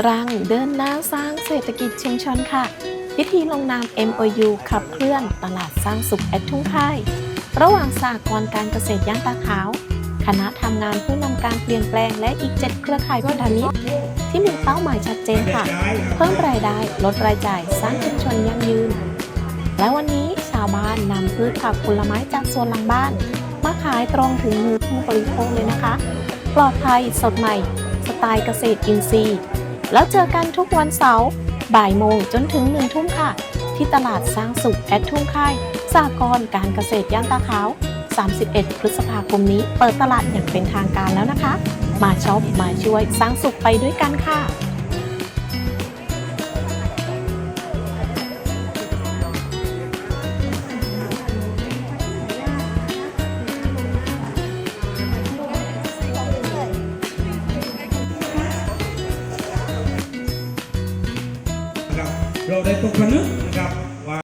ตรังเดินหน้าสร้างเศรษฐกิจชุมชนค่ะ พิธีลงนาม MOU ขับเคลื่อนตลาดสร้างสุขแอดทุ่งค่าย ระหว่างสหกรการเกษตรย่านตาขาว คณะทำงานเพื่อนำการเปลี่ยนแปลงและอีก 7 เครือข่ายพันธมิตรที่มีเป้าหมายชัดเจนค่ะ เพิ่มรายได้ลดรายจ่ายสร้างชุมชนยั่งยืน และวันนี้ชาวบ้านนำพืชผักผลไม้จากสวนหลังบ้านมาขายตรงถึงมือผู้บริโภคเลยนะคะ ปลอดภัยสดใหม่ สไตล์เกษตรอินทรีย์ แล้วเจอกันทุกวันเสาร์บ่ายโมงจนถึงหนึ่งทุ่มค่ะ ที่ตลาดสร้างสุขแอดทุ่งค่ายสากรการเกษตรย่านตาขาว 31 พฤษภาคมนี้เปิดตลาดอย่างเป็นทางการแล้วนะคะ มาช็อปมาช่วยสร้างสุขไปด้วยกันค่ะ เราได้ตกผนึกนะครับ